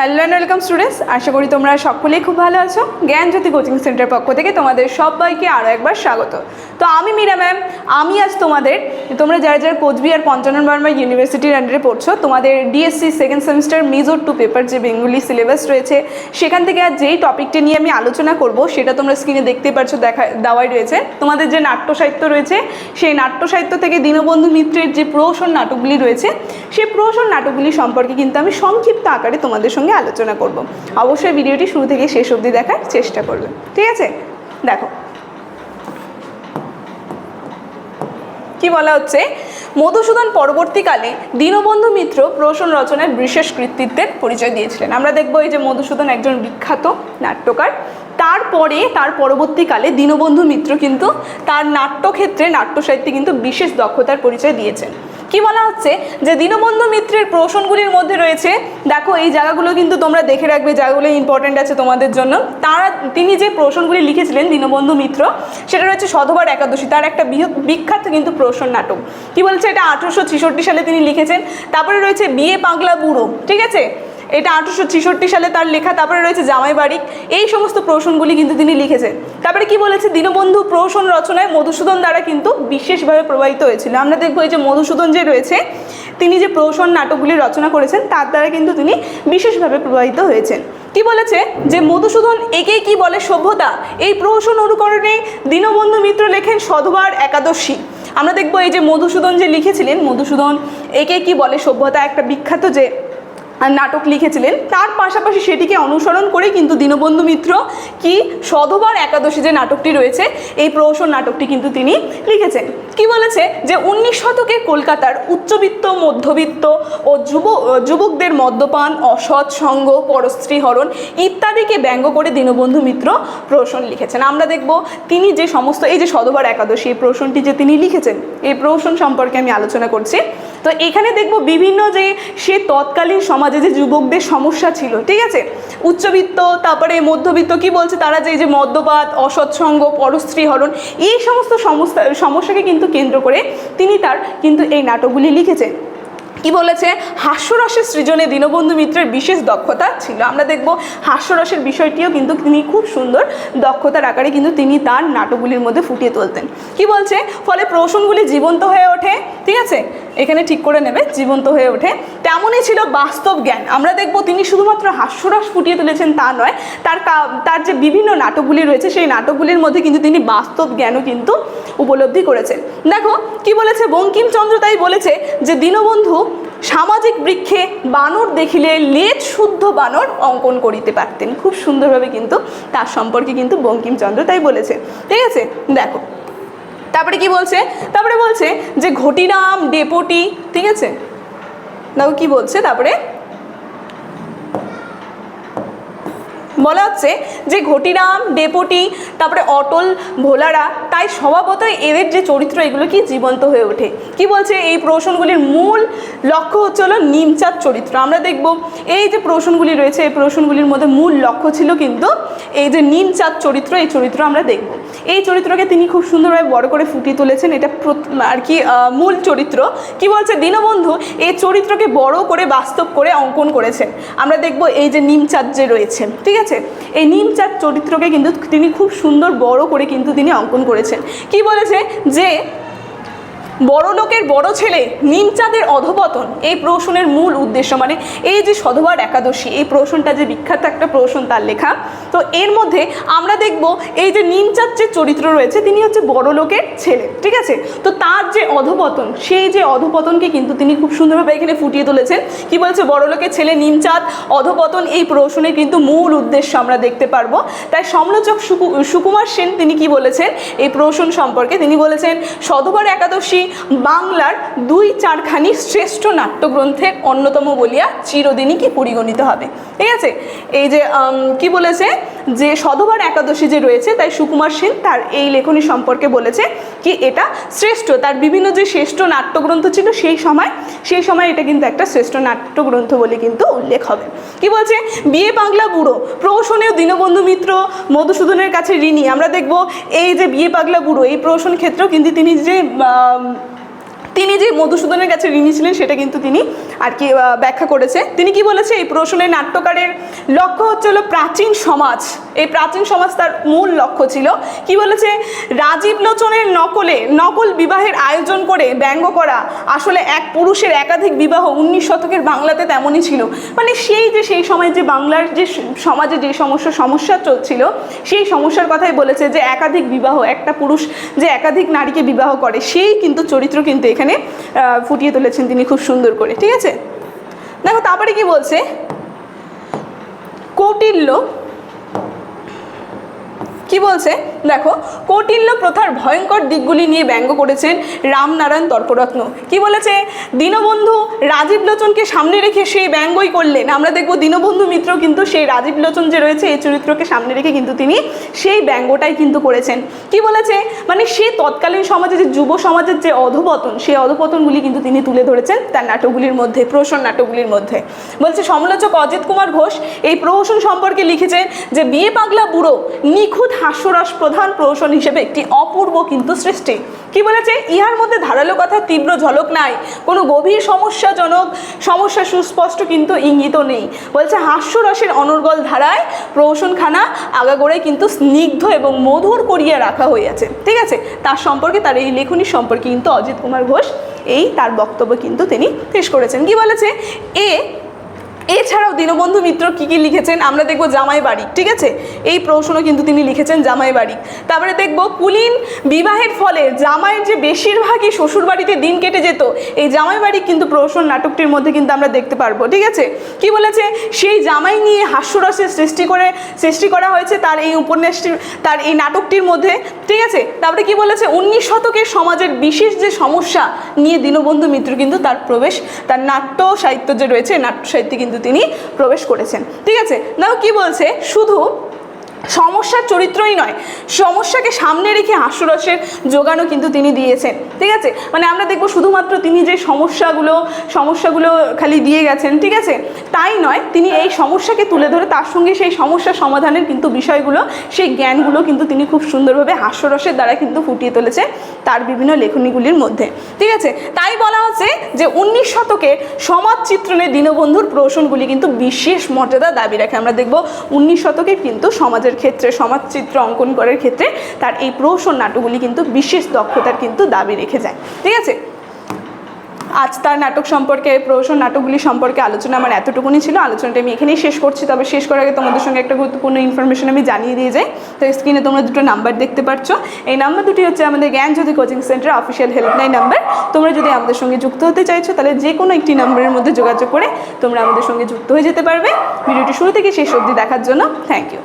Hello and welcome students আশা করি তোমরা সকলেই খুব ভালো আছো। জ্ঞানজ্যোতি কোচিং সেন্টার পক্ষ থেকে তোমাদের সবাইকে আরও একবার স্বাগত। তো আমি মীরা ম্যাম আমি আজ তোমাদের, তোমরা যারা যারা কোচবিহার পঞ্চানন বর্মা ইউনিভার্সিটির আন্ডারে পড়ছো, তোমাদের DSC second semester major two paper যে বেঙ্গলি সিলেবাস রয়েছে, সেখান থেকে আজ যেই টপিকটি নিয়ে আমি আলোচনা করব, সেটা তোমরা স্ক্রিনে দেখতে পাচ্ছ দেখা, দেওয়াই রয়েছে। তোমাদের যে নাট্য সাহিত্য রয়েছে, সেই নাট্য সাহিত্য থেকে দীনবন্ধু মিত্রের যে প্রহসন নাটকগুলি রয়েছে, সেই প্রহসন নাটকগুলি সম্পর্কে কিন্তু আমি সংক্ষিপ্ত আকারে তোমাদের সঙ্গে আলোচনা করব। অবশ্যই ভিডিওটি শুরু থেকে শেষ অবধি দেখার চেষ্টা করবে ঠিক আছে? দেখো। কি বলা হচ্ছে? মধুসূদন পরবর্তীকালে দীনবন্ধু মিত্র প্রহসন রচনার বিশেষ কৃতিত্বের পরিচয় দিয়েছিলেন। আমরা দেখব এই যে মধুসূদন একজন বিখ্যাত নাট্যকার। তারপরে, তার পরবর্তীকালে দীনবন্ধু মিত্র কিন্তু তার নাট্যক্ষেত্রে নাট্য সাহিত্যে কিন্তু বিশেষ দক্ষতার পরিচয় দিয়েছেন। কি বলা হচ্ছে? যে দীনবন্ধু মিত্রের প্রশ্নগুলির মধ্যে রয়েছে, দেখো এই জায়গাগুলো কিন্তু তোমরা দেখে রাখবে, জায়গাগুলো ইম্পর্টেন্ট আছে তোমাদের জন্য। তারা, তিনি যে প্রশ্নগুলি লিখেছিলেন, দীনবন্ধু মিত্র, সেটা রয়েছে সধবার একাদশী, তার একটা বিখ্যাত কিন্তু প্রশ্ন নাটক। কি বলছে? এটা আঠেরোশো সালে তিনি লিখেছেন। তারপরে রয়েছে বিয়ে পাগলা বুড়ো, ঠিক আছে? এটা আঠেরোশো সালে তার লেখা, তারপরে রয়েছে জামাই বাড়ি। এই সমস্ত প্রহসনগুলি কিন্তু তিনি লিখেছেন। তারপরে কি বলেছে? দীনবন্ধু প্রহসন রচনায় মধুসূদন দ্বারা কিন্তু বিশেষভাবে প্রভাবিত হয়েছিল। আমরা দেখব এই যে মধুসূদন যে রয়েছে, তিনি যে প্রহসন নাটকগুলি রচনা করেছেন, তার দ্বারা কিন্তু তিনি বিশেষভাবে প্রভাবিত হয়েছেন। কি বলেছে? যে মধুসূদন একে কি বলে? সভ্যতা। এই প্রহসন অনুকরণে দীনবন্ধু মিত্র লেখেন সধবার একাদশী। আমরা দেখব এই যে মধুসূদন যে লিখেছিলেন, মধুসূদন একে কি বলে? সভ্যতা একটা বিখ্যাত যে নাটক লিখেছিলেন। তার পাশাপাশি সেটিকে অনুসরণ করে কিন্তু দীনবন্ধু মিত্র কি সধবার একাদশী যে নাটকটি রয়েছে, এই প্রহসন নাটকটি কিন্তু তিনি লিখেছেন। কি বলেছে? যে উনিশ শতকে কলকাতার উচ্চবিত্ত, মধ্যবিত্ত ও যুব যুবকদের মদ্যপান, অসৎ সঙ্গ, পরস্ত্রী হরণ ইত্যাদিকে ব্যঙ্গ করে দীনবন্ধু মিত্র প্রহসন লিখেছেন। আমরা দেখব তিনি যে সমস্ত, এই যে সধবার একাদশী, এই প্রহসনটি যে তিনি লিখেছেন, এই প্রহসন সম্পর্কে আমি আলোচনা করছি। তো এখানে দেখব বিভিন্ন যে সে তৎকালীন সমাজে যে যুবকদের সমস্যা ছিল, ঠিক আছে? উচ্চবিত্ত, তারপরে মধ্যবিত্ত, কি বলছে তারা যে যে মদ্যপাত, অসৎসঙ্গ পরশ্রী হরণ, এই সমস্ত সমস্যা, সমস্যাকে কিন্তু কেন্দ্র করে তিনি তার কিন্তু এই নাটকগুলি লিখেছেন। কি বলেছে? হাস্যরসের সৃজনে দীনবন্ধু মিত্রের বিশেষ দক্ষতা ছিল। আমরা দেখব হাস্যরসের বিষয়টিও কিন্তু তিনি খুব সুন্দর দক্ষতার আকারে কিন্তু তিনি তার নাটকগুলির মধ্যে ফুটিয়ে তুলতেন। কি বলছে? ফলে প্রশ্নগুলি জীবন্ত হয়ে ওঠে, ঠিক আছে? এখানে ঠিক করে নেবে, জীবন্ত হয়ে ওঠে। তেমনই ছিল বাস্তব জ্ঞান। আমরা দেখব তিনি শুধুমাত্র হাস্যরস ফুটিয়ে তুলেছেন তা নয়, তার তার যে বিভিন্ন নাটকগুলি রয়েছে, সেই নাটকগুলির মধ্যে কিন্তু তিনি বাস্তব জ্ঞানও কিন্তু উপলব্ধি করেছেন। দেখো, কি বলেছে? বঙ্কিমচন্দ্র তাই বলেছে যে দীনবন্ধু সামাজিক বৃক্ষে বানর দেখিলে লেজ শুদ্ধ বানর অঙ্কন করিতে পারতেন। খুব সুন্দরভাবে কিন্তু তার সম্পর্কে কিন্তু বঙ্কিমচন্দ্র তাই বলেছে। ঠিক আছে? দেখো। তারপরে কি বলছে? তারপরে বলছে যে ঘটিরাম ডেপোটি, ঠিক আছে? দেখো কি বলছে তারপরে? বলা হচ্ছে যে ঘটিরাম, ডেপোটি, তারপরে অটল, ভোলারা, তাই স্বভাবতই এদের যে চরিত্র, এগুলো কি জীবন্ত হয়ে ওঠে? কি বলছে এই প্রশ্নগুলির মূল লক্ষ্য হচ্ছে হলো নিমচাঁদ চরিত্র। আমরা দেখব এই যে প্রশ্নগুলি রয়েছে, এই প্রশ্নগুলির মধ্যে মূল লক্ষ্য ছিল কিন্তু এই যে নিমচাঁদ চরিত্র, এই চরিত্র আমরা দেখব। এই চরিত্রকে তিনি খুব সুন্দরভাবে বড় করে ফুটিয়ে তুলেছেন। এটা আর কি মূল চরিত্র। কি বলছে? দীনবন্ধু এই চরিত্রকে বড় করে বাস্তব করে অঙ্কন করেছেন। আমরা দেখব এই যে নিমচাঁদ যে রয়েছে ঠিক আছে? এই নিমচাঁদ চরিত্রকে কিন্তু তিনি খুব সুন্দর বড় করে কিন্তু তিনি অঙ্কন করেছেন। কি বলেছে? যে বড় লোকের বড় ছেলে নিমচাঁদের অধপতন। এই প্রশ্নের মূল উদ্দেশ্য মানে এই যে সধবার একাদশী, এই প্রশ্নটা যে বিখ্যাত একটা প্রশ্ন তার লেখা। তো এর মধ্যে আমরা দেখব এই যে নিমচাঁদ যে চরিত্র রয়েছে, তিনি হচ্ছে বড় লোকের ছেলে, ঠিক আছে? তো তার যে অধপতন, সেই যে অধপতনকে কিন্তু তিনি খুব সুন্দরভাবে এখানে ফুটিয়ে তুলেছেন। কি বলছে? বড় লোকের ছেলে নিমচাঁদ, অধপতন, এই প্রশ্নের কিন্তু মূল উদ্দেশ্য আমরা দেখতে পারব। তাই সমালোচক সুকু- সুকুমার সেন তিনি কি বলেছেন? এই প্রশ্ন সম্পর্কে তিনি বলেছেন, সধবার একাদশী বাংলার দুই চারখানি শ্রেষ্ঠ নাট্যগ্রন্থের অন্যতম বলিয়া চিরদিনই কি পরিগণিত হবে? ঠিক আছে? এই যে কি বলেছে? যে সধবার একাদশী যে রয়েছে, তাই সুকুমার সেন তার এই লেখনী সম্পর্কে বলেছে কি এটা শ্রেষ্ঠ। তার বিভিন্ন যে শ্রেষ্ঠ নাট্যগ্রন্থ ছিল সেই সময় সেই সময় এটা কিন্তু একটা শ্রেষ্ঠ নাট্যগ্রন্থ বলে কিন্তু উল্লেখ হবে। কি বলছে? বিয়ে পাগলা বুড়ো, প্রহসনেও দীনবন্ধু মিত্র, মধুসূদনের কাছে ঋণী। আমরা দেখব এই যে বিয়ে পাগলা বুড়ো, এই প্রহসন ক্ষেত্রেও কিন্তু তিনি যে তিনি যে মধুসূদনের কাছে ঋণী ছিলেন, সেটা কিন্তু তিনি আর কি ব্যাখ্যা করেছে। তিনি কি বলেছে? এই প্রশ্নের নাট্যকারের লক্ষ্য হচ্ছে হলো প্রাচীন সমাজ। এই প্রাচীন সমাজ তার মূল লক্ষ্য ছিল। কি বলেছে? রাজীব লোচনের নকলে, নকল বিবাহের আয়োজন করে ব্যঙ্গ করা আসলে এক পুরুষের একাধিক বিবাহ উনিশ শতকের বাংলাতে তেমনই ছিল। মানে সেই যে, সেই সময় যে বাংলার যে সমাজে যে সমস্ত সমস্যা চলছিল, সেই সমস্যার কথাই বলেছে যে একাধিক বিবাহ, একটা পুরুষ যে একাধিক নারীকে বিবাহ করে, সেই কিন্তু চরিত্র কিন্তু এখানে আহ, ফুটিয়ে তুলেছেন তিনি খুব সুন্দর করে ঠিক আছে? দেখো তারপরে কি বলছে? কৌটিল্য কি বলছে? দেখো, কৌটিল্য প্রথার ভয়ঙ্কর দিকগুলি নিয়ে ব্যঙ্গ করেছেন রামনারায়ণ তর্করত্ন কি বলেছে? দীনবন্ধু রাজীব লোচনকে সামনে রেখে সেই ব্যঙ্গই করলেন। আমরা দেখব দীনবন্ধু মিত্র কিন্তু সেই রাজীব লোচন যে রয়েছে, এই চরিত্রকে সামনে রেখে কিন্তু তিনি সেই ব্যঙ্গটাই কিন্তু করেছেন। কি বলেছে? মানে সে তৎকালীন সমাজে যে যুব সমাজের যে অধপতন, সেই অধপতনগুলি কিন্তু তিনি তুলে ধরেছেন তার নাটকগুলির মধ্যে, প্রহসন নাটকগুলির মধ্যে। বলছে, সমালোচক অজিত কুমার ঘোষ এই প্রহসন সম্পর্কে লিখেছেন যে, বিয়ে পাগলা বুড়ো নিখুঁত হাস্যরস প্রধান প্রহসন হিসেবে একটি অপূর্ব কিন্তু সৃষ্টি। কি বলেছে? ইহার মধ্যে ধারালো কথা, তীব্র ঝলক নাই। কোনো গভীর সমস্যাজনক, সমস্যা সুস্পষ্ট কিন্তু ইঙ্গিত নেই। বলছে, হাস্যরসের অনর্গল ধারায় প্রহসনখানা আগাগোড়ায় কিন্তু স্নিগ্ধ এবং মধুর করিয়া রাখা হইয়াছে। ঠিক আছে? তার সম্পর্কে, তার এই লেখনী সম্পর্কে কিন্তু অজিত কুমার ঘোষ এই তার বক্তব্য কিন্তু তিনি পেশ করেছেন। কি বলেছে? এ এছাড়াও দীনবন্ধু মিত্র কী কী লিখেছেন আমরা দেখব জামাই বাড়ি, ঠিক আছে? এই প্রশ্নও কিন্তু তিনি লিখেছেন জামাই বাড়ি। তারপরে দেখব কুলীন বিবাহের ফলে জামাইয়ের যে বেশিরভাগই শ্বশুর বাড়িতে দিন কেটে যেত, এই জামাই বাড়ি কিন্তু প্রহসন নাটকটির মধ্যে কিন্তু আমরা দেখতে পারব, ঠিক আছে? কি বলেছে? সেই জামাই নিয়ে হাস্যরসের সৃষ্টি করে, সৃষ্টি করা হয়েছে তার এই উপন্যাসটির, তার এই নাটকটির মধ্যে, ঠিক আছে? তারপরে কি বলেছে? উনিশ শতকের সমাজের বিশেষ যে সমস্যা নিয়ে দীনবন্ধু মিত্র কিন্তু তার প্রবেশ, তার নাট্য সাহিত্য যে রয়েছে, নাট্য সাহিত্যে কিন্তু তিনি প্রবেশ করেছেন। ঠিক আছে? নাও কি বলছে? শুধু সমস্যার চরিত্রই নয়, সমস্যাকে সামনে রেখে হাস্যরসের যোগানও কিন্তু তিনি দিয়েছেন। ঠিক আছে? মানে আমরা দেখব শুধুমাত্র তিনি যে সমস্যাগুলো সমস্যাগুলো খালি দিয়ে গেছেন, ঠিক আছে? তাই নয়, তিনি এই সমস্যাকে তুলে ধরে তার সঙ্গে সেই সমস্যা সমাধানের কিন্তু বিষয়গুলো, সেই জ্ঞানগুলো কিন্তু তিনি খুব সুন্দরভাবে হাস্যরসের দ্বারা কিন্তু ফুটিয়ে তুলেছে তার বিভিন্ন লেখনীগুলির মধ্যে। ঠিক আছে? তাই বলা হচ্ছে যে উনিশ শতকে সমাজ চিত্রণে দীনবন্ধুর প্রহসনগুলি কিন্তু বিশেষ মর্যাদা দাবি রাখে। আমরা দেখব উনিশ শতকে কিন্তু সমাজের ক্ষেত্রে, সমাজ চিত্র অঙ্কন করার ক্ষেত্রে তার এই প্রহসন নাটকগুলি কিন্তু বিশেষ দক্ষতার কিন্তু দাবি রেখে যায়। ঠিক আছে? আজ তার নাটক সম্পর্কে, প্রহসন নাটকগুলি সম্পর্কে আলোচনা আমার এতটুকুনি ছিল। আলোচনাটা আমি এখানেই শেষ করছি। তবে শেষ করার আগে তোমাদের সঙ্গে একটা গুরুত্বপূর্ণ ইনফরমেশন আমি জানিয়ে দিয়ে যাই। তো স্ক্রিনে তোমরা দুটো নাম্বার দেখতে পাচ্ছ এই নাম্বার দুটি হচ্ছে আমাদের Gyan Jyoti coaching centre official helpline number তোমরা যদি আমাদের সঙ্গে যুক্ত হতে চাইছো, তাহলে যে কোনো একটি নাম্বারের মধ্যে যোগাযোগ করে তোমরা আমাদের সঙ্গে যুক্ত হয়ে যেতে পারবে। ভিডিওটি শুরু থেকে শেষ অবধি দেখার জন্য থ্যাংক ইউ